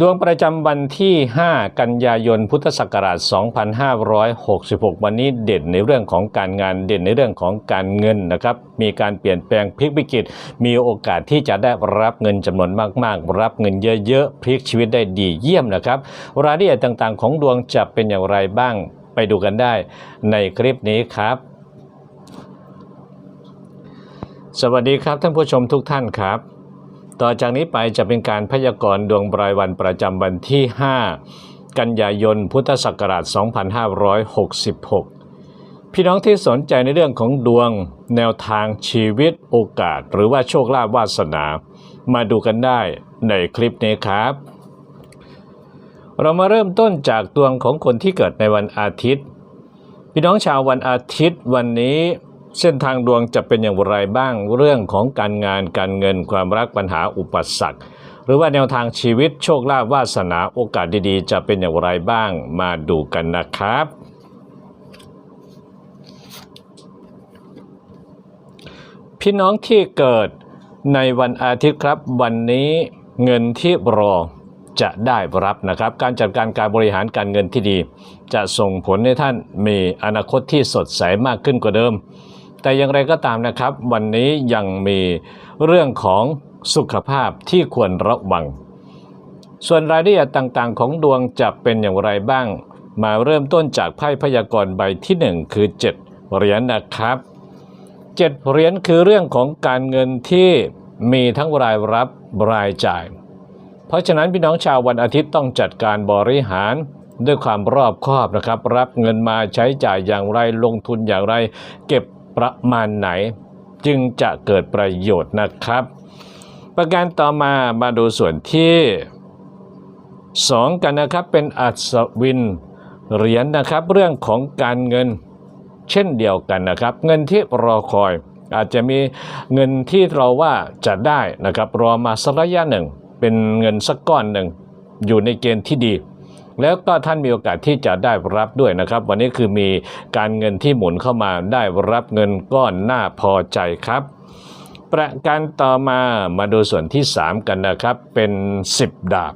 ดวงประจำวันที่ 5 กันยายน พุทธศักราช 2566 วันนี้เด่นในเรื่องของการงานเด่นในเรื่องของการเงินนะครับ มีการเปลี่ยนแปลงพลิกวิกฤต มีโอกาสที่จะได้รับเงินจำนวนมากๆ รับเงินเยอะๆ พลิกชีวิตได้ดีเยี่ยมนะครับ รายละเอียดต่างๆ ของดวงจะเป็นอย่างไรบ้าง ไปดูกันได้ในคลิปนี้ครับ สวัสดีครับท่านผู้ชมทุกท่านครับ ต่อจากนี้ไปจะเป็นการพยากรณ์ดวงรายวันประจำวันที่ 5 กันยายน พุทธศักราช 2566 พี่น้องที่สนใจในเรื่องของดวง แนวทางชีวิตโอกาส หรือว่าโชคลาภวาสนา มาดูกันได้ในคลิปนี้ครับ เรามาเริ่มต้นจากดวงของคนที่เกิดในวันอาทิตย์ พี่น้องชาววันอาทิตย์วันนี้ เส้นทางดวงจะเป็นอย่างไรบ้างเรื่องของการงานการเงินความรักปัญหาอุปสรรค หรือว่าแนวทางชีวิตโชคลาภวาสนาโอกาสดีๆ จะเป็นอย่างไรบ้างมาดูกันนะครับ พี่น้องที่เกิดในวันอาทิตย์ครับ วันนี้เงินที่รอจะได้รับนะครับ การจัดการการบริหารการเงินที่ดี จะส่งผลให้ท่านมีอนาคตที่สดใสมากขึ้นกว่าเดิม แต่อย่างไรก็ตามนะครับ วันนี้ยังมีเรื่องของสุขภาพที่ควรระวัง ส่วนรายละเอียดต่างๆ ของดวงจะเป็นอย่างไรบ้าง มาเริ่มต้นจากไพ่พยากรณ์ใบที่ 1 คือ 7 เหรียญนะครับ7เหรียญคือเรื่องของการเงินที่มีทั้งรายรับรายจ่าย เพราะฉะนั้นพี่น้องชาววันอาทิตย์ต้องจัดการบริหารด้วยความรอบคอบนะครับ รับเงินมาใช้จ่ายอย่างไรลงทุนอย่างไร เก็บ ประมาณไหน จึงจะเกิดประโยชน์นะครับ ประการต่อมามาดูส่วนที่ 2 กันนะครับเป็นอัศวินเหรียญนะครับเรื่องของการเงินเช่นเดียวกันนะครับ เงินที่รอคอย อาจจะมีเงินที่เราว่าจะได้นะครับรอมาสักระยะหนึ่ง เป็นเงินสักก้อนหนึ่งอยู่ในเกณฑ์ที่ดี แล้วก็ท่านมีโอกาสที่จะได้รับด้วยนะครับ วันนี้คือมีการเงินที่หมุนเข้ามาได้รับเงินก้อนน่าพอใจครับ ประการต่อมามาดูส่วนที่ 3 กันนะครับเป็น 10 ดาบ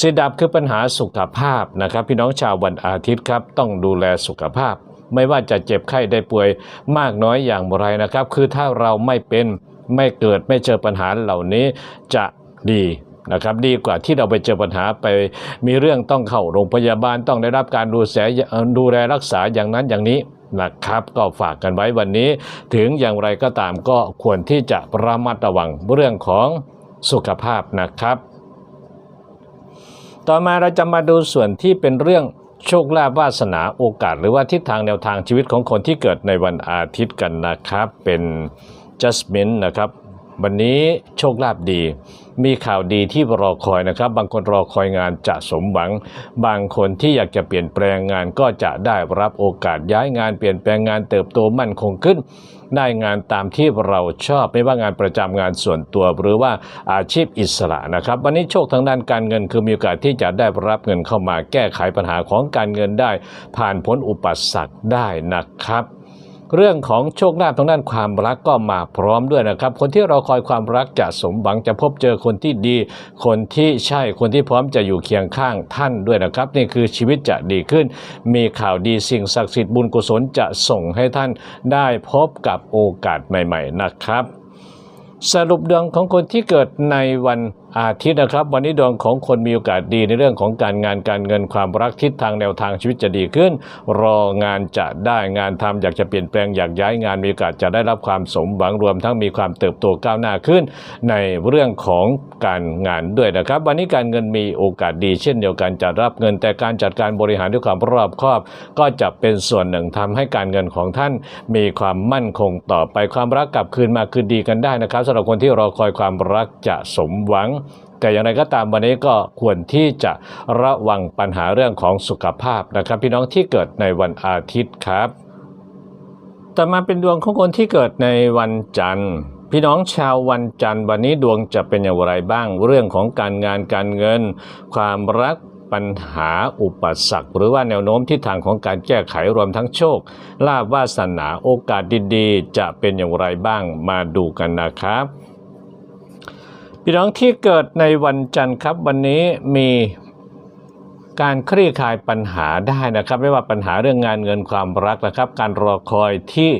สิดาบคือปัญหาสุขภาพนะครับ พี่น้องชาววันอาทิตย์ครับ ต้องดูแลสุขภาพ ไม่ว่าจะเจ็บไข้ได้ป่วยมากน้อยอย่างไรนะครับ คือถ้าเราไม่เป็นไม่เกิดไม่เจอปัญหาเหล่านี้จะดี นะครับดีกว่าที่เราไปเจอปัญหาไปมีเรื่องต้องเข้าโรงพยาบาลต้องได้รับการดูแลดูแลรักษาอย่างนั้นอย่างนี้นะครับก็ฝากกันไว้วันนี้ ถึงอย่างไรก็ตามก็ควรที่จะระมัดระวังเรื่องของสุขภาพนะครับ ต่อมาเราจะมาดูส่วนที่เป็นเรื่องโชคลาภวาสนาโอกาส หรือว่าทิศทางแนวทางชีวิตของคนที่เกิดในวันอาทิตย์กันนะครับ เป็น Justment นะครับ วันนี้โชคลาภดี มีข่าวดีที่รอคอยนะครับ บางคนรอคอยงานจะสมหวัง บางคนที่อยากจะเปลี่ยนแปลงงานก็จะได้รับโอกาสย้ายงานเปลี่ยนแปลงงานเติบโตมั่นคงขึ้น ได้งานตามที่เราชอบไม่ว่างานประจำงานส่วนตัว หรือว่าอาชีพอิสระนะครับ วันนี้โชคทางด้านการเงินคือมีโอกาสที่จะได้รับเงินเข้ามาแก้ไขปัญหาของการเงินได้ ผ่านพ้นอุปสรรคได้นะครับ เรื่องของโชคลาภทางด้านความรักก็มาพร้อมด้วยนะครับ คนที่เรอคอยความรักจะสมหวังจะพบเจอคนที่ดี คนที่ใช่คนที่พร้อมจะอยู่เคียงข้างท่านด้วยนะครับ นี่คือชีวิตจะดีขึ้น มีข่าวดีสิ่งศักดิ์สิทธิ์บุญกุศลจะส่งให้ท่านได้พบกับโอกาสใหม่ ๆ นะครับ สรุปดวงของคนที่เกิดในวัน อาทิตย์นะครับ วันนี้ดวงของคนมีโอกาสดีในเรื่องของการงานการเงินความรักทิศทางแนวทางชีวิตจะดีขึ้น รองานจะได้งานทำอยากจะเปลี่ยนแปลงอยากย้ายงานมีโอกาสจะได้รับความสมหวังรวมทั้งมีความเติบโตก้าวหน้าขึ้น ในเรื่องของการงานด้วยนะครับ วันนี้การเงินมีโอกาสดี เช่นเดียวกันจะรับเงิน แต่การจัดการบริหารด้วยความรอบคอบ ก็จะเป็นส่วนหนึ่งทำให้การเงินของท่าน มีความมั่นคงต่อไปความรักกลับคืนมาคืนดีกันได้นะครับสำหรับคนที่รอคอยความรักจะสมหวัง แต่อย่างไรก็ตามวันนี้ก็ควรที่จะระวังปัญหาเรื่องของสุขภาพนะครับ พี่น้องที่เกิดในวันอาทิตย์ครับ แต่มาเป็นดวงของคนที่เกิดในวันจันทร์พี่น้องชาววันจันทร์วันนี้ดวงจะเป็นอย่างไรบ้างเรื่องของการงานการเงิน ความรักปัญหาอุปสรรค หรือว่าแนวโน้มทิศทางของการแก้ไขรวมทั้งโชคลาภวาสนาโอกาสดีๆ จะเป็นอย่างไรบ้างมาดูกันนะครับ พี่น้องที่เกิดในวันจันทร์ครับ วันนี้มีการคลี่คลายปัญหาได้นะครับ ไม่ว่าปัญหาเรื่องงานเงินความรักนะครับ การรอคอยที่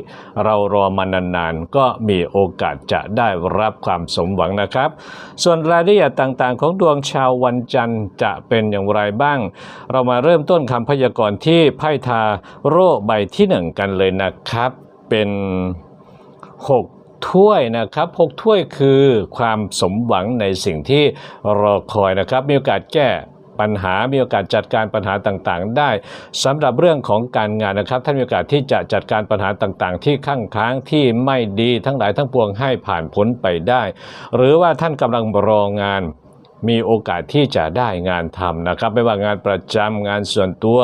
เรารอมานานๆ ก็มีโอกาสจะได้รับความสมหวังนะครับ ส่วนรายละเอียดต่างๆ ของดวงชาววันจันทร์จะเป็นอย่างไรบ้าง เรามาเริ่มต้นคำพยากรณ์ที่ไพ่ทาโร่ใบที่หนึ่งกันเลยนะครับ เป็น 6 ถ้วยนะครับ6ถ้วยคือความสมหวังในสิ่งที่รอคอยนะครับ มีโอกาสแก้ปัญหา มีโอกาสจัดการปัญหาต่างๆ ได้สำหรับเรื่องของการงานนะครับ ท่านมีโอกาสที่จะจัดการปัญหาต่างๆ ที่ข้างค้างที่ไม่ดีทั้งหลายทั้งปวงให้ผ่านพ้นไปได้ หรือว่าท่านกำลังรองาน มีโอกาสที่จะได้งานทำนะครับ ไม่ว่างานประจำงานส่วนตัว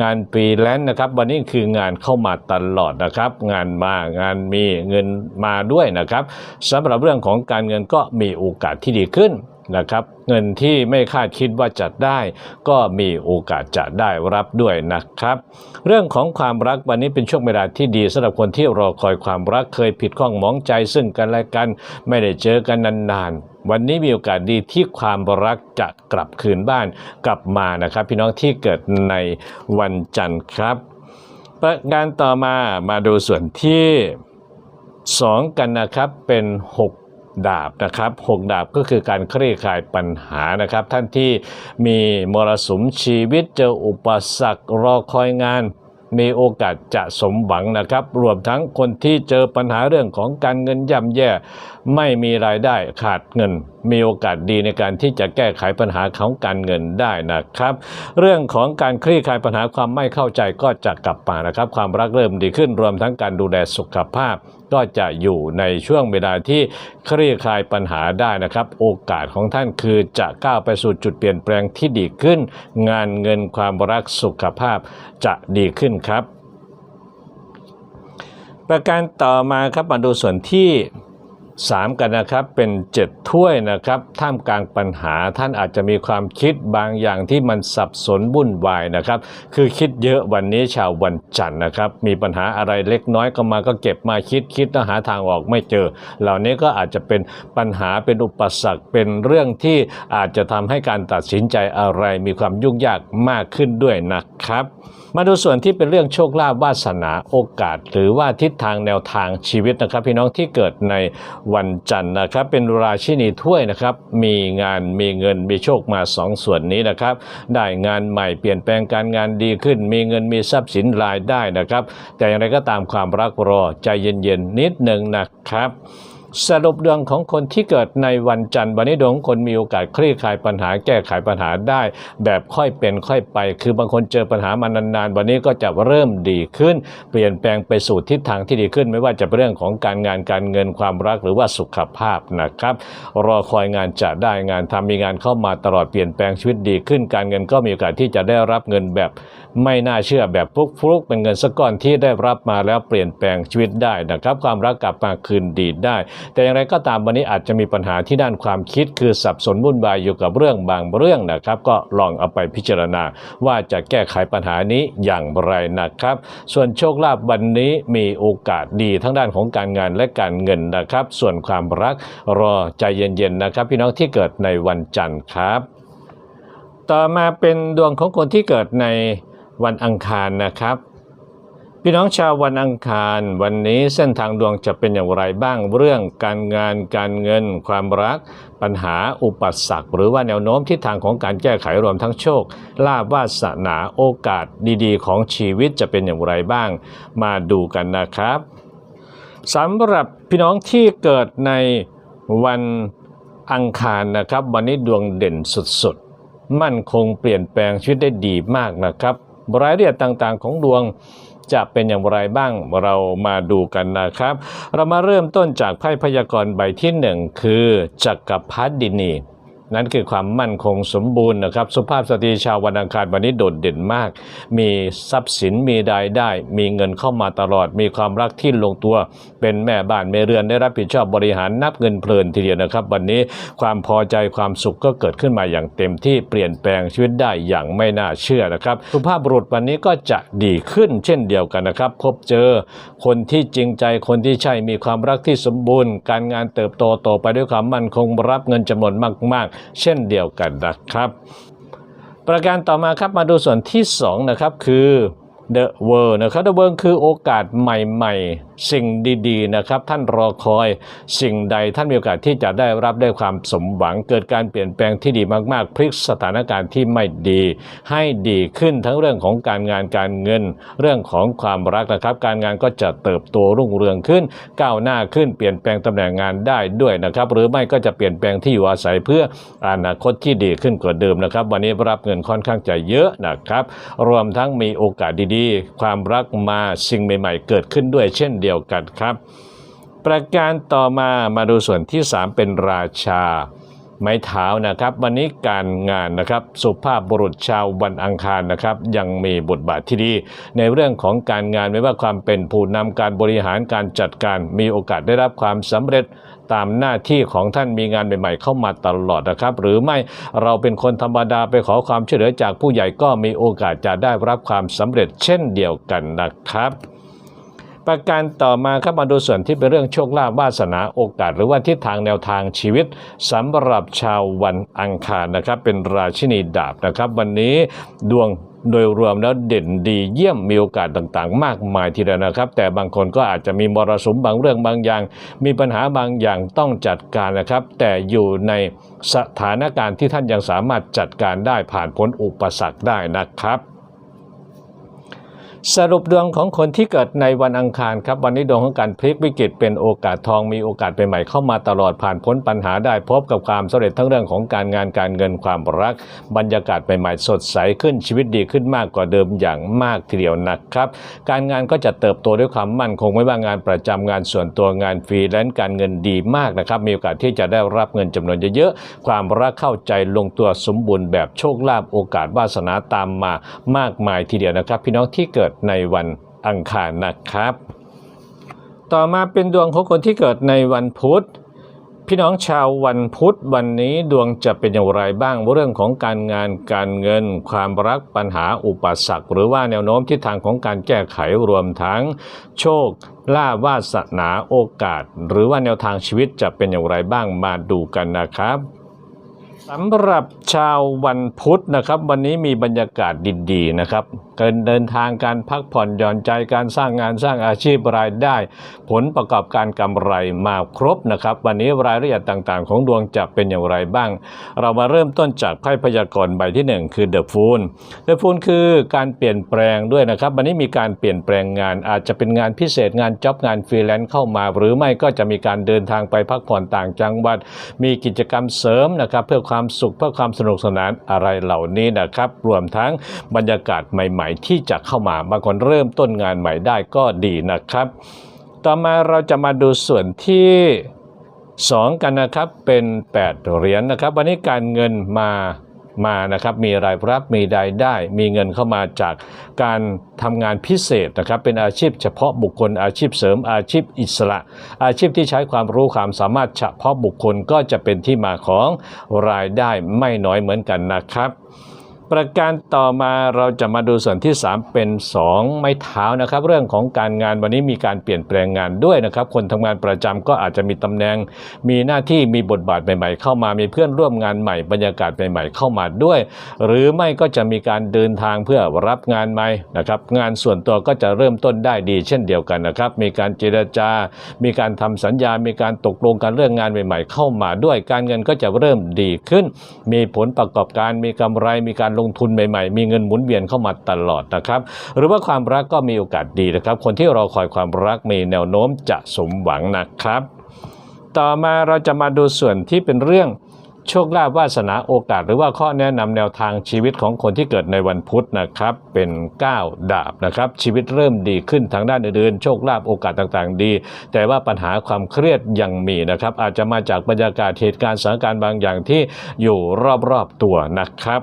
งานปีแลนซ์นะครับ วันนี้คืองานเข้ามาตลอดนะครับ งานมางานมีเงินมาด้วยนะครับสำหรับเรื่องของการเงินก็มีโอกาสที่ดีขึ้น นะครับ เงินที่ไม่คาดคิดว่าจะได้ ก็มีโอกาสจะได้รับด้วยนะครับ เรื่องของความรักวันนี้เป็นช่วงเวลาที่ดีสำหรับคนที่รอคอยความรักเคยผิดข้องหมองใจซึ่งกันและกัน ไม่ได้เจอกันนานๆ วันนี้มีโอกาสดีที่ความรักจะกลับคืนบ้านกลับมานะครับ พี่น้องที่เกิดในวันจันทร์ครับประการต่อมามาดูส่วนที่ 2 กันนะครับเป็น 6 ดาบนะครับ6ดาบก็คือการคลี่คลายปัญหานะครับ ท่านที่มีมรสุมชีวิตเจออุปสรรครอคอยงานมีโอกาสจะสมหวังนะครับ รวมทั้งคนที่เจอปัญหาเรื่องของการเงินย่ำแย่ ไม่มีรายได้ขาดเงิน มีโอกาสดีในการที่จะแก้ไขปัญหาของการเงินได้นะครับ เรื่องของการคลี่คลายปัญหาความไม่เข้าใจก็จะกลับมานะครับ ความรักเริ่มดีขึ้น รวมทั้งการดูแลสุขภาพ ก็จะอยู่ในช่วงเวลาที่คลี่คลายปัญหาได้นะครับ โอกาสของท่านคือจะก้าวไปสู่จุดเปลี่ยนแปลงที่ดีขึ้น งานเงินความรักสุขภาพจะดีขึ้นครับ ประการต่อมาครับมาดูส่วนที่ 3 กันนะครับเป็น 7 ถ้วยนะครับท่ามกลางปัญหาท่านอาจจะมีความคิดบางอย่างที่มันสับสนวุ่นวายนะครับ คือคิดเยอะวันนี้ชาววันจันทร์นะครับ มีปัญหาอะไรเล็กน้อยก็มาก็เก็บมาคิดคิดแล้วหาทางออกไม่เจอ เหล่านี้ก็อาจจะเป็นปัญหาเป็นอุปสรรคเป็นเรื่องที่อาจจะทำให้การตัดสินใจอะไรมีความยุ่งยากมากขึ้นด้วยนะครับมาดูส่วนที่เป็นเรื่องโชคลาภวาสนาโอกาส หรือว่าทิศทางแนวทางชีวิตนะครับ พี่น้องที่เกิดในวันจันทร์นะครับ เป็นราชินีถ้วยนะครับ มีงานมีเงินมีโชคมาสองส่วนนี้นะครับ ได้งานใหม่เปลี่ยนแปลงการงานดีขึ้น มีเงินมีทรัพย์สินรายได้นะครับ แต่อย่างไรก็ตามความรักรอใจเย็นๆนิดหนึ่งนะครับ สรุปดวงของคนที่เกิดในวันจันทร์วันนี้ดวงคนมีโอกาสคลี่คลายปัญหาแก้ไขปัญหาได้ แบบค่อยเป็นค่อยไป คือบางคนเจอปัญหามานานๆ วันนี้ก็จะเริ่มดีขึ้น เปลี่ยนแปลงไปสู่ทิศทางที่ดีขึ้น ไม่ว่าจะเป็นเรื่องของการงานการเงินความรักหรือว่าสุขภาพนะครับ รอคอยงานจะได้งานทำมีงานเข้ามาตลอดเปลี่ยนแปลงชีวิตดีขึ้น การเงินก็มีโอกาสที่จะได้รับเงินแบบไม่น่าเชื่อแบบฟลุกๆเป็นเงินสักก้อนที่ได้รับมาแล้วเปลี่ยนแปลงชีวิตได้นะครับ ความรักกลับมาคืนดีได้แต่อย่างไรก็ตามวันนี้อาจจะมีปัญหาที่ด้านความคิด คือสับสนวุ่นวายอยู่กับเรื่องบางเรื่องนะครับ ก็ลองเอาไปพิจารณา ว่าจะแก้ไขปัญหานี้อย่างไรนะครับ ส่วนโชคลาภวันนี้มีโอกาสดีทั้งด้านของการงานและการเงินนะครับ ส่วนความรักรอใจเย็นๆนะครับ พี่น้องที่เกิดในวันจันทร์ครับ ต่อมาเป็นดวงของคนที่เกิดในวันอังคารนะครับ พี่น้องชาววันอังคาร วันนี้เส้นทางดวงจะเป็นอย่างไรบ้างเรื่องการงานการเงิน ความรัก ปัญหาอุปสรรคหรือว่าแนวโน้มทิศทางของการแก้ไขรวมทั้งโชคลาภวาสนาโอกาสดีๆ ของชีวิตจะเป็นอย่างไรบ้าง มาดูกันนะครับสำหรับพี่น้องที่เกิดในวันอังคารนะครับ วันนี้ดวงเด่นสุดๆ มั่นคงเปลี่ยนแปลงชีวิตได้ดีมากนะครับรายละเอียดต่างๆของดวง จะเป็นอย่างไรบ้างเรามาดูกันนะครับ เรามาเริ่มต้นจากไพ่พยากรณ์ใบที่หนึ่งคือจักรพรรดินี นั่นคือความมั่นคงสมบูรณ์นะครับ สุภาพสตรีชาววันอังคารวันนี้โดดเด่นมาก มีทรัพย์สินมีรายได้ มีเงินเข้ามาตลอด มีความรักที่ลงตัว เป็นแม่บ้านแม่เรือนได้รับผิดชอบบริหารนับเงินเพลินทีเดียวนะครับ วันนี้ความพอใจความสุขก็เกิดขึ้นมาอย่างเต็มที่เปลี่ยนแปลงชีวิตได้อย่างไม่น่าเชื่อนะครับ สุภาพบุรุษวันนี้ก็จะดีขึ้นเช่นเดียวกันนะครับพบเจอคนที่จริงใจคนที่ใช่มีความรักที่สมบูรณ์ การงานเติบโตต่อไปด้วยความมั่นคงรับเงินจำนวนมากเช่นเดียวกันนะครับ ประการต่อมาครับมาดูส่วนที่2นะครับคือ The World นะครับ The World คือโอกาสใหม่ ๆ สิ่งดีๆนะครับท่านรอคอยสิ่งใดท่านมีโอกาสที่จะได้รับได้ความสมหวัง เกิดการเปลี่ยนแปลงที่ดีมากๆ พลิกสถานการณ์ที่ไม่ดี ให้ดีขึ้นทั้งเรื่องของการงานการเงิน เรื่องของความรักนะครับ การงานก็จะเติบโตรุ่งเรืองขึ้น ก้าวหน้าขึ้นเปลี่ยนแปลงตำแหน่งงานได้ด้วยนะครับ หรือไม่ก็จะเปลี่ยนแปลงที่อยู่อาศัยเพื่ออนาคตที่ดีขึ้นกว่าเดิมนะครับ วันนี้รับเงินค่อนข้างจะเยอะนะครับ รวมทั้งมีโอกาสดีๆ ความรักมาสิ่งใหม่ ๆ เกิดขึ้นด้วยเช่นเดียวียวกันครับ ประการต่อมามาดูส่วนที่ 3 เป็นราชา ไม้เท้านะครับ วันนี้การงานนะครับสุภาพบุรุษชาววันอังคารนะครับ ยังมีบทบาทที่ดี ในเรื่องของการงานไม่ว่าความเป็นผู้นำการบริหารการจัดการ มีโอกาสได้รับความสำเร็จตามหน้าที่ของท่านมีงานใหม่ๆ เข้ามาตลอดนะครับ หรือไม่เราเป็นคนธรรมดาไปขอความช่วยเหลือจากผู้ใหญ่ก็มีโอกาสจะได้รับความสำเร็จเช่นเดียวกันนะครับ ประการต่อมาครับมาดูส่วนที่เป็นเรื่องโชคลาภวาสนาโอกาส หรือว่าทิศทางแนวทางชีวิตสำหรับชาววันอังคารนะครับ เป็นราชินีดาบนะครับ วันนี้ดวงโดยรวมแล้วเด่นดีเยี่ยมมีโอกาสต่างๆ มากมายทีเดียวนะครับ แต่บางคนก็อาจจะมีมรสุมบางเรื่องบางอย่าง มีปัญหาบางอย่างต้องจัดการนะครับ แต่อยู่ในสถานการณ์ที่ท่านยังสามารถจัดการได้ผ่านพ้นอุปสรรคได้นะครับ สรุปดวงของคนที่เกิดในวันอังคารครับ วันนี้ดวงของการพลิกวิกฤตเป็นโอกาสทองมีโอกาสใหม่ๆเข้ามาตลอดผ่านพ้นปัญหาได้พบกับความสำเร็จทั้งเรื่องของการงานการเงินความรัก บรรยากาศใหม่ๆสดใสขึ้นชีวิตดีขึ้นมากกว่าเดิมอย่างมากทีเดียวนะครับ การงานก็จะเติบโตด้วยความมั่นคงไม่ว่างานประจำงานส่วนตัวงานฟรีแลนซ์การเงินดีมากนะครับมีโอกาสที่จะได้รับเงินจำนวนเยอะๆความรักเข้าใจลงตัวสมบูรณ์แบบโชคลาภโอกาสวาสนาตามมามากมายทีเดียวนะครับ พี่น้องที่เกิดในวันอังคารนะครับ ต่อมาเป็นดวงของคนที่เกิดในวันพุธ พี่น้องชาววันพุธวันนี้ดวงจะเป็นอย่างไรบ้างเรื่องของการงานการเงิน ความรักปัญหาอุปสรรคหรือว่าแนวโน้มทิศทางของการแก้ไขรวมทั้งโชคลาภวาสนาโอกาส หรือว่าแนวทางชีวิตจะเป็นอย่างไรบ้างมาดูกันนะครับสำหรับชาววันพุธนะครับ วันนี้มีบรรยากาศดีๆนะครับ การเดินทางการพักผ่อนหย่อนใจการสร้างงานสร้างอาชีพรายได้ ผลประกอบการกำไรมาครบนะครับ วันนี้รายละเอียดต่างๆ ของดวงจะเป็นอย่างไรบ้าง เรามาเริ่มต้นจากไพ่พยากรณ์ใบที่หนึ่งคือเดอะฟูลเดอะฟูลคือการเปลี่ยนแปลงด้วยนะครับวันนี้มีการเปลี่ยนแปลงงานอาจจะเป็นงานพิเศษงานจ็อบงานฟรีแลนซ์เข้ามา หรือไม่ก็จะมีการเดินทางไปพักผ่อนต่างจังหวัด มีกิจกรรมเสริมนะครับเพื่อความสุขเพื่อความสนุกสนานอะไรเหล่านี้นะครับ รวมทั้งบรรยากาศใหม่ๆ ที่จะเข้ามาบางคนเริ่มต้นงานใหม่ได้ก็ดีนะครับ ต่อมาเราจะมาดูส่วนที่ 2 กันนะครับเป็น 8 เหรียญนะครับ วันนี้การเงินมามานะครับมีรายรับมีรายได้ มีเงินเข้ามาจากการทำงานพิเศษนะครับเป็นอาชีพเฉพาะบุคคลอาชีพเสริมอาชีพอิสระ อาชีพที่ใช้ความรู้ความสามารถเฉพาะบุคคลก็จะเป็นที่มาของรายได้ไม่น้อยเหมือนกันนะครับ ประการต่อมาเราจะมาดูส่วนที่ 3 เป็น 2 ไม้เท้านะครับ เรื่องของการงานวันนี้มีการเปลี่ยนแปลงงานด้วยนะครับ คนทำงานประจำก็อาจจะมีตำแหน่ง มีหน้าที่มีบทบาทใหม่ ๆ เข้ามามีเพื่อนร่วมงานใหม่บรรยากาศใหม่ ๆ เข้ามาด้วย หรือไม่ก็จะมีการเดินทางเพื่อรับงานใหม่นะครับงานส่วนตัวก็จะเริ่มต้นได้ดี เช่นเดียวกันนะครับ มีการเจรจา มีการทำสัญญา มีการตกลงกันเรื่องงานใหม่ ๆ เข้ามาด้วยการเงินก็จะเริ่มดีขึ้น มีผลประกอบการมีกำไรมีการลงทุนใหม่ๆ มีเงินหมุนเวียนเข้ามาตลอดนะครับ หรือว่าความรักก็มีโอกาสดีนะครับ คนที่รอคอยความรักมีแนวโน้มจะสมหวังนะครับ ต่อมาเราจะมาดูส่วนที่เป็นเรื่องโชคลาภวาสนาโอกาส หรือว่าข้อแนะนำแนวทางชีวิตของคนที่เกิดในวันพุธนะครับ เป็น 9 ดาบนะครับ ชีวิตเริ่มดีขึ้นทางด้านอื่นๆโชคลาภโอกาสต่างๆ ดี แต่ว่าปัญหาความเครียดยังมีนะครับ อาจจะมาจากบรรยากาศเหตุการณ์สถานการณ์บางอย่างที่อยู่รอบๆตัวนะครับ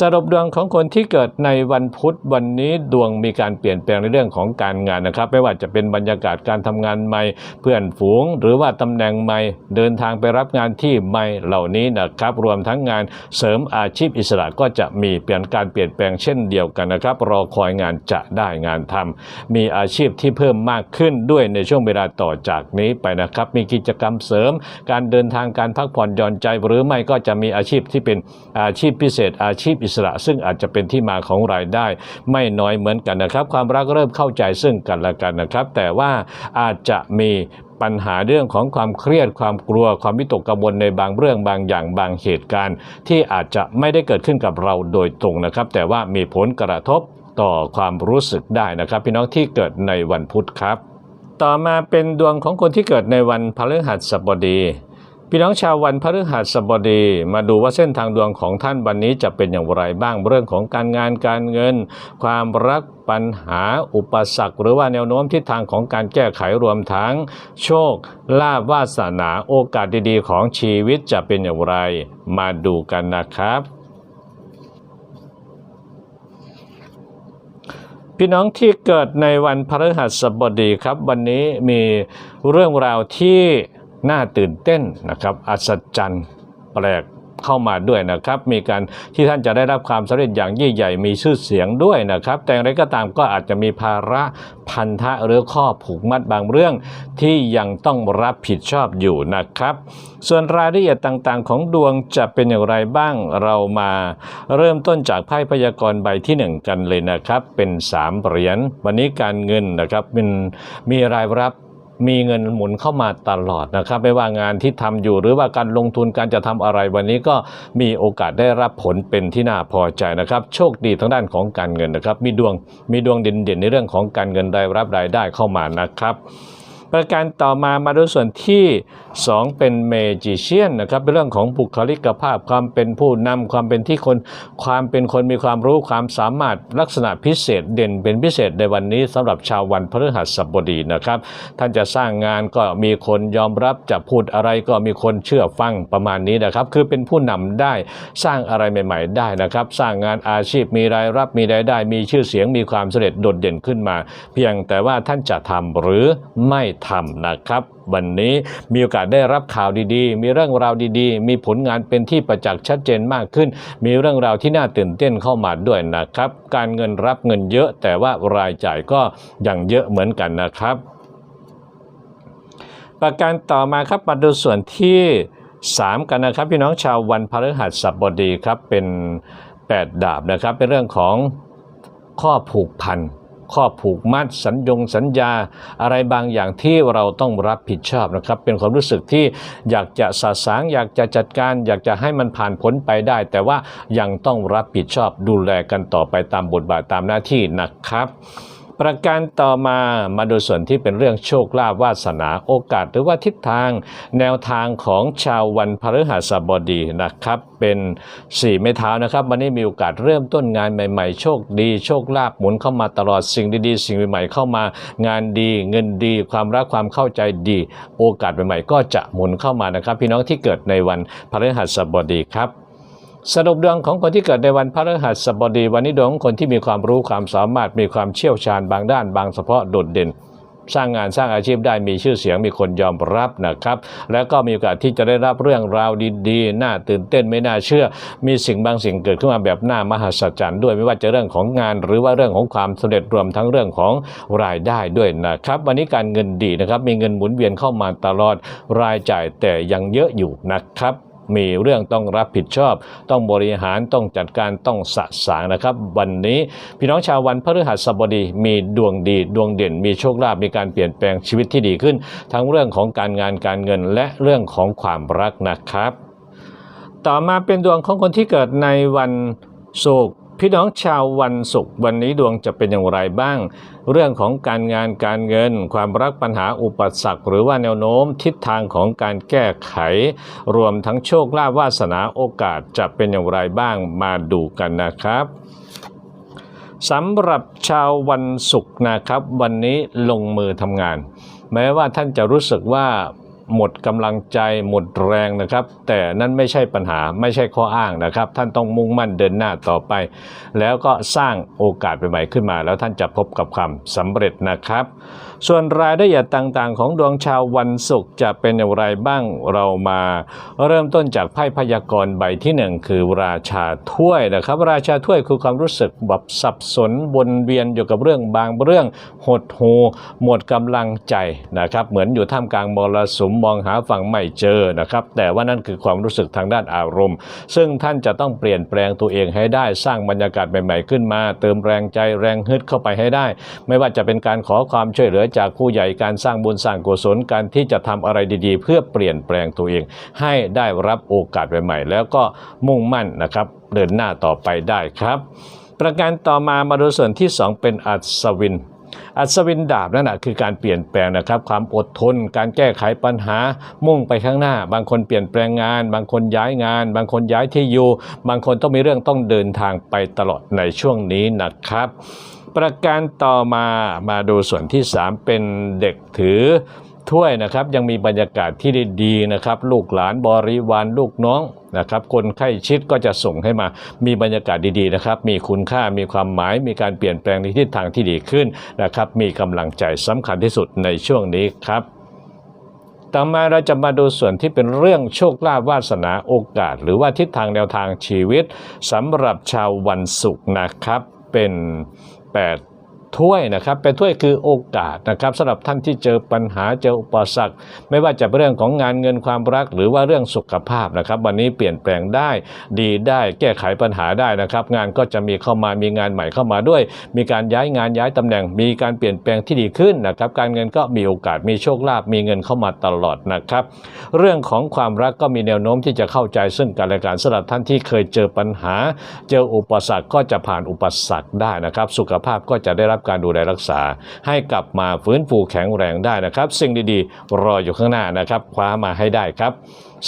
สรุปดวงของคนที่เกิดในวันพุธวันนี้ดวงมีการเปลี่ยนแปลงในเรื่องของการงานนะครับ ไม่ว่าจะเป็นบรรยากาศการทำงานใหม่ เพื่อนฝูง หรือว่าตำแหน่งใหม่เดินทางไปรับงานที่ใหม่เหล่านี้นะครับ รวมทั้งงานเสริมอาชีพอิสระก็จะมีเปลี่ยนการเปลี่ยนแปลงเช่นเดียวกันนะครับ รอคอยงานจะได้งานทำมีอาชีพที่เพิ่มมากขึ้นด้วยในช่วงเวลาต่อจากนี้ไปนะครับ มีกิจกรรมเสริม การเดินทางการพักผ่อนหย่อนใจหรือไม่ก็จะมีอาชีพที่เป็นอาชีพพิเศษอาชีพอิสระ ซึ่งอาจจะเป็นที่มาของรายได้ ไม่น้อยเหมือนกันนะครับ ความรักเริ่มเข้าใจซึ่งกันและกันนะครับ แต่ว่าอาจจะมีปัญหาเรื่องของความเครียดความกลัวความวิตกกังวลในบางเรื่องบางอย่างบางเหตุการณ์ ที่อาจจะไม่ได้เกิดขึ้นกับเราโดยตรงนะครับ แต่ว่ามีผลกระทบต่อความรู้สึกได้นะครับ พี่น้องที่เกิดในวันพุธครับ ต่อมาเป็นดวงของคนที่เกิดในวันพฤหัสบดี พี่น้องชาววันพฤหัสบดี มาดูว่าเส้นทางดวงของท่านวันนี้จะเป็นอย่างไรบ้างเรื่องของการงานการเงิน ความรักปัญหาอุปสรรค หรือว่าแนวโน้มทิศทางของการแก้ไขรวมทั้ง โชคลาภวาสนาโอกาสดีๆ ของชีวิตจะเป็นอย่างไร มาดูกันนะครับพี่น้องที่เกิดในวันพฤหัสบดีครับ วันนี้มีเรื่องราวที่ น่าตื่นเต้นนะครับอัศจรรย์แปลกเข้ามาด้วยนะครับ มีการที่ท่านจะได้รับความสำเร็จอย่างยิ่งใหญ่มีชื่อเสียงด้วยนะครับ แต่อย่างไรก็ตามก็อาจจะมีภาระพันธะหรือข้อผูกมัดบางเรื่อง ที่ยังต้องรับผิดชอบอยู่นะครับ ส่วนรายละเอียดต่างๆ ของดวงจะเป็นอย่างไรบ้างเรามาเริ่มต้นจากไพ่พยากรณ์ใบที่ 1 กันเลยนะครับ เป็น 3 เหรียญวันนี้การเงินนะครับเป็นมีรายรับ มีเงินหมุนเข้ามาตลอดนะครับ ไม่ว่างานที่ทำอยู่หรือว่าการลงทุนการจะทำอะไรวันนี้ก็มีโอกาสได้รับผลเป็นที่น่าพอใจนะครับ โชคดีทางด้านของการเงินนะครับ มีดวงมีดวงเด่นๆในเรื่องของการเงินรายรับรายได้เข้ามานะครับ ประการต่อมามาดูส่วนที่ 2 เป็นเมจิเชียนนะครับเป็นเรื่องของบุคลิกภาพความเป็นผู้นำความเป็นที่คนความเป็นคนมีความรู้ความสามารถลักษณะพิเศษเด่นเป็นพิเศษในวันนี้สำหรับชาววันพฤหัสบดีนะครับ ท่านจะสร้างงานก็มีคนยอมรับจะพูดอะไรก็มีคนเชื่อฟังประมาณนี้นะครับ คือเป็นผู้นำได้สร้างอะไรใหม่ ๆ ได้นะครับ สร้างงานอาชีพมีรายรับมีรายได้ มีชื่อเสียงมีความสำเร็จโดดเด่นขึ้นมา เพียงแต่ว่าท่านจะทำหรือไม่ทำนะครับวันนี้มีโอกาสได้รับข่าวดีๆ มีเรื่องราวดีๆ มีผลงานเป็นที่ประจักษ์ชัดเจนมากขึ้น มีเรื่องราวที่น่าตื่นเต้นเข้ามาด้วยนะครับ การเงินรับเงินเยอะ แต่ว่ารายจ่ายก็ยังเยอะเหมือนกันนะครับ ประการต่อมาครับมาดูส่วนที่ 3 กันนะครับพี่น้องชาววันพฤหัสบดีครับเป็น 8 ดาบนะครับเป็นเรื่องของข้อผูกพัน ข้อผูกมัดสัญญงสัญญา อะไรบางอย่างที่เราต้องรับผิดชอบนะครับ เป็นความรู้สึกที่อยากจะสะสางอยากจะจัดการ อยากจะให้มันผ่านพ้นไปได้ แต่ว่ายังต้องรับผิดชอบดูแลกันต่อไปตามบทบาทตามหน้าที่นะครับ ประการต่อมามาดูส่วนที่เป็นเรื่องโชคลาภวาสนาโอกาส หรือว่าทิศทางแนวทางของชาววันพฤหัสบดีนะครับ เป็นสี่ไม้เท้านะครับ วันนี้มีโอกาสเริ่มต้นงานใหม่ๆ โชคดีโชคลาภหมุนเข้ามาตลอดสิ่งดีๆ สิ่งใหม่ๆเข้ามางานดี เงินดี ความรักความเข้าใจดี โอกาสใหม่ๆ ก็จะหมุนเข้ามานะครับ พี่น้องที่เกิดในวันพฤหัสบดีครับ สรุปดวงของคนที่เกิดในวันพฤหัสบดีวันนี้ดวงของคนที่มีความรู้ความสามารถมีความเชี่ยวชาญบางด้านบางเฉพาะโดดเด่น สร้างงานสร้างอาชีพได้มีชื่อเสียงมีคนยอมรับนะครับ แล้วก็มีโอกาสที่จะได้รับเรื่องราวดีๆ น่าตื่นเต้นไม่น่าเชื่อ มีสิ่งบางสิ่งเกิดขึ้นมาแบบน่ามหัศจรรย์ด้วยไม่ว่าจะเรื่องของงาน หรือว่าเรื่องของความสำเร็จรวมทั้งเรื่องของรายได้ด้วยนะครับ วันนี้การเงินดีนะครับมีเงินหมุนเวียนเข้ามาตลอดรายจ่ายแต่ยังเยอะอยู่นะครับ มีเรื่องต้องรับผิดชอบ ต้องบริหารต้องจัดการต้องสะสางนะครับ วันนี้พี่น้องชาววันพฤหัสบดีมีดวงดีดวงเด่น มีโชคลาภมีการเปลี่ยนแปลงชีวิตที่ดีขึ้น ทั้งเรื่องของการงานการเงินและเรื่องของความรักนะครับ ต่อมาเป็นดวงของคนที่เกิดในวันศุกร์ พี่น้องชาววันศุกร์วันนี้ดวงจะเป็นอย่างไรบ้าง เรื่องของการงานการเงิน ความรักปัญหาอุปสรรค หรือว่าแนวโน้มทิศทางของการแก้ไข รวมทั้งโชคลาภวาสนาโอกาสจะเป็นอย่างไรบ้างมาดูกันนะครับสำหรับชาววันศุกร์นะครับ วันนี้ลงมือทำงาน แม้ว่าท่านจะรู้สึกว่า หมดกำลังใจหมดแรงนะครับ แต่นั่นไม่ใช่ปัญหาไม่ใช่ข้ออ้างนะครับ ท่านต้องมุ่งมั่นเดินหน้าต่อไป แล้วก็สร้างโอกาสใหม่ๆขึ้นมา แล้วท่านจะพบกับความสำเร็จนะครับส่วนรายละเอียดต่างๆ ของดวงชาววันศุกร์จะเป็นอย่างไรบ้างเรามาเริ่มต้นจากไพ่พยากรณ์ใบที่หนึ่งคือราชาถ้วยนะครับ ราชาถ้วยคือความรู้สึกแบบสับสนวนเวียนอยู่กับเรื่องบางเรื่องหดหูหมดกำลังใจนะครับเหมือนอยู่ท่ามกลางมรสุมมองหาฝั่งไม่เจอนะครับแต่ว่านั่นคือความรู้สึกทางด้านอารมณ์ ซึ่งท่านจะต้องเปลี่ยนแปลงตัวเองให้ได้สร้างบรรยากาศใหม่ ๆ ขึ้นมา เติมแรงใจแรงฮึดเข้าไปให้ได้ ไม่ว่าจะเป็นการขอความช่วยเหลือจากผู้ใหญ่การสร้างบุญสร้างกุศลการที่จะทำอะไรดีๆ เพื่อเปลี่ยนแปลงตัวเอง ให้ได้รับโอกาสใหม่ๆแล้วก็มุ่งมั่นนะครับเดินหน้าต่อไปได้ครับ ประการต่อมามาดูส่วนที่ 2 เป็นอัศวินอัศวินดาบนั่นแหะคือการเปลี่ยนแปลงนะครับ ความอดทน การแก้ไขปัญหา มุ่งไปข้างหน้า บางคนเปลี่ยนแปลงงาน บางคนย้ายงาน บางคนย้ายที่อยู่ บางคนต้องมีเรื่องต้องเดินทางไปตลอดในช่วงนี้นะครับ ประการต่อมามาดูส่วนที่ 3 เป็นเด็กถือถ้วยนะครับยังมีบรรยากาศที่ดีนะครับ ลูกหลานบริวารลูกน้องนะครับ คนใกล้ชิดก็จะส่งให้มามีบรรยากาศดีๆนะครับ มีคุณค่ามีความหมาย มีการเปลี่ยนแปลงในทิศทางที่ดีขึ้นนะครับ มีกำลังใจสำคัญที่สุดในช่วงนี้ครับต่อมาเราจะมาดูส่วนที่เป็นเรื่องโชคลาภวาสนาโอกาส หรือว่าทิศทางแนวทางชีวิตสำหรับชาววันศุกร์นะครับเป็น 8 ถ้วยนะครับเป็นถ้วยคือโอกาสนะครับสำหรับท่านที่เจอปัญหาเจออุปสรรค ไม่ว่าจะเป็นเรื่องของงานเงินความรัก หรือว่าเรื่องสุขภาพนะครับ วันนี้เปลี่ยนแปลงได้ดีได้แก้ไขปัญหาได้นะครับ งานก็จะมีเข้ามามีงานใหม่เข้ามาด้วย มีการย้ายงานย้ายตำแหน่ง มีการเปลี่ยนแปลงที่ดีขึ้นนะครับ การเงินก็มีโอกาสมีโชคลาภมีเงินเข้ามาตลอดนะครับ เรื่องของความรักก็มีแนวโน้มที่จะเข้าใจซึ่งกันและกันสำหรับท่านที่เคยเจอปัญหา เจออุปสรรคก็จะผ่านอุปสรรคได้นะครับ สุขภาพก็จะได้รับการดูแลรักษา ให้กลับมาฟื้นฟูแข็งแรงได้นะครับ สิ่งดีๆ รออยู่ข้างหน้านะครับ คว้ามาให้ได้ครับ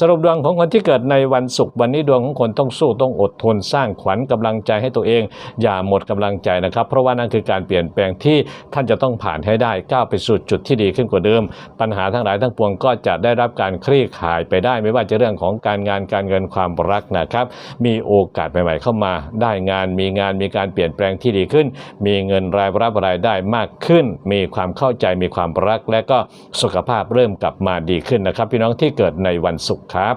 สรุปดวงของคนที่เกิดในวันศุกร์วันนี้ดวงของคนต้องสู้ต้องอดทนสร้างขวัญกำลังใจให้ตัวเอง อย่าหมดกำลังใจนะครับ เพราะว่านั่นคือการเปลี่ยนแปลงที่ท่านจะต้องผ่านให้ได้ก้าวไปสู่จุดที่ดีขึ้นกว่าเดิม ปัญหาทั้งหลายทั้งปวงก็จะได้รับการคลี่คลายไปได้ ไม่ว่าจะเรื่องของการงานการเงินความรักนะครับ มีโอกาสใหม่ ๆ เข้ามา ได้งานมีงานมีการเปลี่ยนแปลงที่ดีขึ้น มีเงินรายรับรายได้มากขึ้น มีความเข้าใจมีความรักและก็สุขภาพเริ่มกลับมาดีขึ้นนะครับ พี่น้องที่เกิดในวันศุกร์ครับ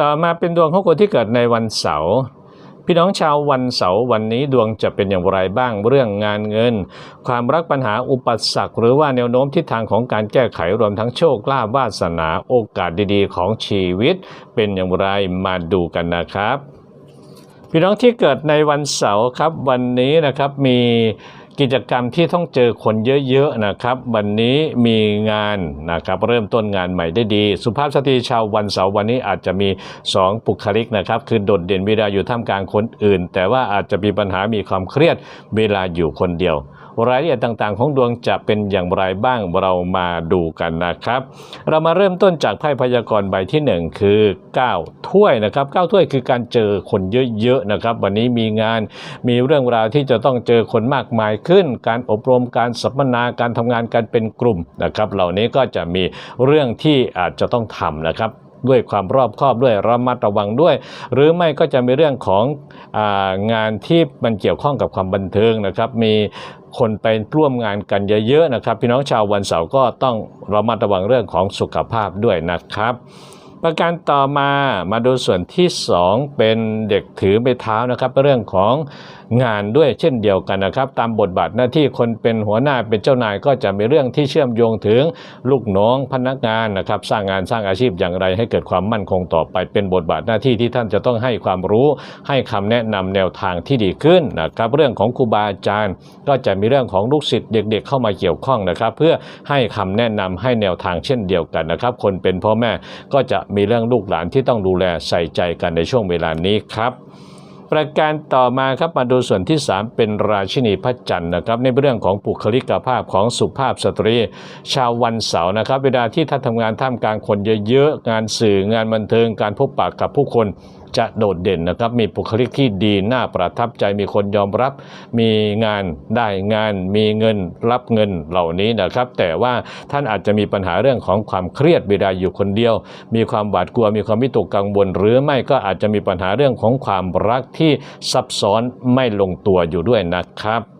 ต่อมาเป็นดวงของคนที่เกิดในวันเสาร์พี่น้องชาววันเสาร์วันนี้ดวงจะเป็นอย่างไรบ้างเรื่องงานเงิน ความรักปัญหาอุปสรรคหรือว่าแนวโน้มทิศทางของการแก้ไขรวมทั้งโชคลาภวาสนาโอกาสดีๆ ของชีวิต เป็นอย่างไรมาดูกันนะครับ พี่น้องที่เกิดในวันเสาร์ครับวันนี้นะครับมี กิจกรรมที่ต้องเจอคนเยอะๆนะครับ วันนี้มีงานนะครับเริ่มต้นงานใหม่ได้ดี สุภาพสตรีชาววันเสาร์วันนี้อาจจะมี 2 ปุคลิกนะครับ คือโดดเด่นเวลาอยู่ท่ามกลางคนอื่น แต่ว่าอาจจะมีปัญหามีความเครียดเวลาอยู่คนเดียว รายละเอียดต่างๆ ของดวงจะเป็นอย่างไรบ้างเรามาดูกันนะครับ เรามาเริ่มต้นจากไพ่พยากรณ์ใบที่ 1 คือ 9 ถ้วยนะครับ9ถ้วยคือการเจอคนเยอะๆนะครับ วันนี้มีงานมีเรื่องราวที่จะต้องเจอคนมากมายขึ้น การอบรมการสัมมนาการทำงานกันเป็นกลุ่มนะครับ เหล่านี้ก็จะมีเรื่องที่อาจจะต้องทำนะครับ ด้วยความรอบคอบด้วยระมัดระวังด้วย หรือไม่ก็จะมีเรื่องของอางานที่มันเกี่ยวข้องกับความบันเทิงนะครับ มีคนไปร่วมงานกันเยอะๆนะครับ พี่น้องชาววันเสาร์ก็ต้องระมัดระวังเรื่องของสุขภาพด้วยนะครับประการต่อมามาดูส่วนที่ 2 เป็นเด็กถือไม้เท้านะครับ เรื่องของงานด้วยเช่นเดียวกันนะครับ ตามบทบาทหน้าที่คนเป็นหัวหน้าเป็นเจ้านายก็จะมีเรื่องที่เชื่อมโยงถึงลูกน้องพนักงานนะครับ สร้างงานสร้างอาชีพอย่างไรให้เกิดความมั่นคงต่อไปเป็นบทบาทหน้าที่ที่ท่านจะต้องให้ความรู้ให้คำแนะนำแนวทางที่ดีขึ้นนะครับ เรื่องของครูบาอาจารย์ ก็จะมีเรื่องของลูกศิษย์เด็ก ๆ เข้ามาเกี่ยวข้องนะครับ เพื่อให้คำแนะนำให้แนวทางเช่นเดียวกันนะครับ คนเป็นพ่อแม่ก็จะมีเรื่องลูกหลานที่ต้องดูแลใส่ใจกันในช่วงเวลานี้ครับ ประการต่อมาครับมาดูส่วนที่ 3 เป็นราชินีพระจันทร์นะครับ ในเรื่องของบุคลิกภาพของสุภาพสตรี ชาววันเสาร์นะครับ เวลาที่ท่านทำงานท่ามกลางคนเยอะๆ งานสื่องานบันเทิงการพบปะกับผู้คน จะโดดเด่นนะครับ มีบุคลิกที่ดีน่าประทับใจมีคนยอมรับ มีงานได้งานมีเงินรับเงินเหล่านี้นะครับ แต่ว่าท่านอาจจะมีปัญหาเรื่องของความเครียดเวลาอยู่คนเดียว มีความหวาดกลัวมีความวิตกกังวล หรือไม่ก็อาจจะมีปัญหาเรื่องของความรักที่ซับซ้อนไม่ลงตัวอยู่ด้วยนะครับ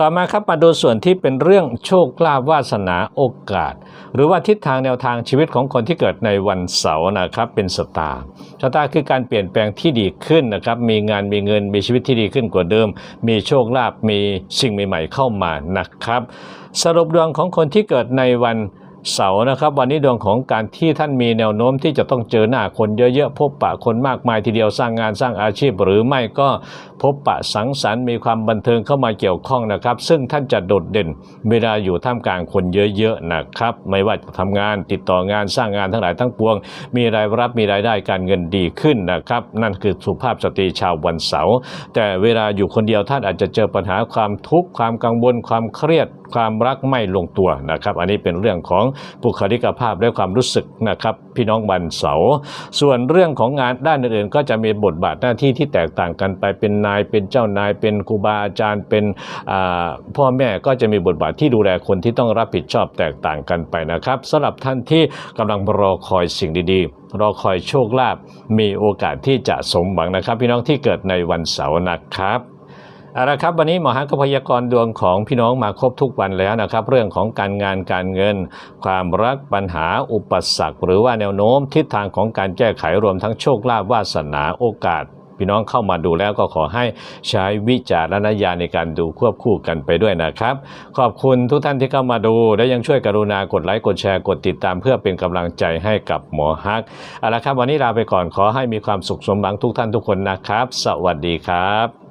ต่อมาครับมาดูส่วนที่เป็นเรื่องโชคลาภวาสนาโอกาส หรือว่าทิศทางแนวทางชีวิตของคนที่เกิดในวันเสาร์นะครับเป็นสตาร์ชะตาคือการเปลี่ยนแปลงที่ดีขึ้นนะครับมีงานมีเงินมีชีวิตที่ดีขึ้นกว่าเดิม มีโชคลาภมีสิ่งใหม่ ๆ เข้ามานะครับ สรุปดวงของคนที่เกิดในวันเสาร์นะครับวันนี้ดวงของการที่ท่านมีแนวโน้มที่จะต้องเจอหน้าคนเยอะๆ พบปะคนมากมายทีเดียวสร้างงานสร้างอาชีพหรือไม่ก็ พบปะสังสรรค์มีความบันเทิงเข้ามาเกี่ยวข้องนะครับ ซึ่งท่านจะโดดเด่นเวลาอยู่ท่ามกลางคนเยอะๆนะครับ ไม่ว่าจะทำงานติดต่องานสร้างงานทั้งหลายทั้งปวง มีรายรับมีรายได้การเงินดีขึ้นนะครับ นั่นคือสุภาพสตรีชาววันเสาร์แต่เวลาอยู่คนเดียวท่านอาจจะเจอปัญหาความทุกข์ความกังวลความเครียดความรักไม่ลงตัวนะครับ อันนี้เป็นเรื่องของบุคลิกภาพและความรู้สึกนะครับพี่น้องวันเสาร์ส่วนเรื่องของงานด้านอื่นๆก็จะมีบทบาทหน้าที่ที่แตกต่างกันไปเป็นนายเป็นเจ้านายเป็นครูบาอาจารย์เป็นพ่อแม่ก็จะมีบทบาทที่ดูแลคนที่ต้องรับผิดชอบแตกต่างกันไปนะครับสำหรับท่านที่กำลังรอคอยสิ่งดีๆ รอคอยโชคลาภมีโอกาสที่จะสมหวังนะครับ พี่น้องที่เกิดในวันเสาร์นะครับเอาละครับวันนี้หมอฮักก็พยากรณ์ดวงของพี่น้องมาครบทุกวันแล้วนะครับ เรื่องของการงานการเงิน ความรักปัญหาอุปสรรค หรือว่าแนวโน้มทิศทางของการแก้ไขรวมทั้งโชคลาภวาสนาโอกาส พี่น้องเข้ามาดูแล้วก็ขอให้ใช้วิจารณญาณในการดูควบคู่กันไปด้วยนะครับ ขอบคุณทุกท่านที่เข้ามาดู และยังช่วยกรุณากดไลค์กดแชร์กดติดตามเพื่อเป็นกำลังใจให้กับหมอฮักเอาละครับวันนี้ลาไปก่อนขอให้มีความสุขสมหวังทุกท่านทุกคนนะครับ สวัสดีครับ